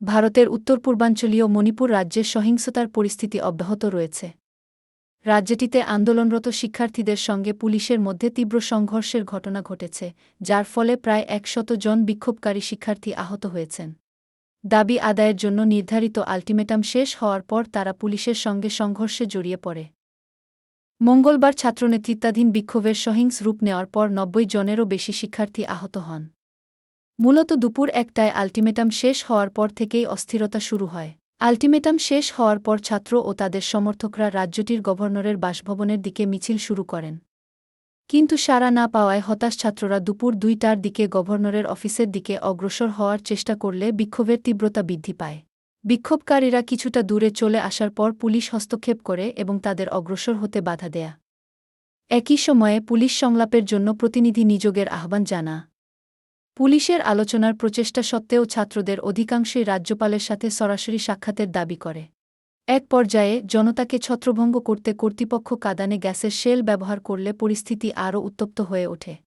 ভারতের উত্তর পূর্বাঞ্চলীয় মণিপুর রাজ্যে সহিংসতার পরিস্থিতি অব্যাহত রয়েছে। রাজ্যটিতে আন্দোলনরত শিক্ষার্থীদের সঙ্গে পুলিশের মধ্যে তীব্র সংঘর্ষের ঘটনা ঘটেছে, যার ফলে প্রায় একশত জন বিক্ষোভকারী শিক্ষার্থী আহত হয়েছেন। দাবি আদায়ের জন্য নির্ধারিত আল্টিমেটাম শেষ হওয়ার পর তারা পুলিশের সঙ্গে সংঘর্ষে জড়িয়ে পড়ে। মঙ্গলবার ছাত্রনেতৃত্বাধীন বিক্ষোভের সহিংস রূপ নেওয়ার পর নব্বই জনেরও বেশি শিক্ষার্থী আহত হন। মূলত দুপুর একটায় আল্টিমেটাম শেষ হওয়ার পর থেকেই অস্থিরতা শুরু হয়। আল্টিমেটাম শেষ হওয়ার পর ছাত্র ও তাদের সমর্থকরা রাজ্যটির গভর্নরের বাসভবনের দিকে মিছিল শুরু করেন। কিন্তু সাড়া না পাওয়ায় হতাশ ছাত্ররা দুপুর দুইটার দিকে গভর্নরের অফিসের দিকে অগ্রসর হওয়ার চেষ্টা করলে বিক্ষোভের তীব্রতা বৃদ্ধি পায়। বিক্ষোভকারীরা কিছুটা দূরে চলে আসার পর পুলিশ হস্তক্ষেপ করে এবং তাদের অগ্রসর হতে বাধা দেয়া। একই সময়ে পুলিশ সংলাপের জন্য প্রতিনিধি নিযোগের আহ্বান জানা পুলিশের আলোচনার প্রচেষ্টা সত্ত্বেও ছাত্রদের অধিকাংশই রাজ্যপালের সাথে সরাসরি সাক্ষাতের দাবি করে। এক পর্যায়ে জনতাকে ছত্রভঙ্গ করতে কর্তৃপক্ষ কাদানে গ্যাসের শেল ব্যবহার করলে পরিস্থিতি আরও উত্তপ্ত হয়ে ওঠে।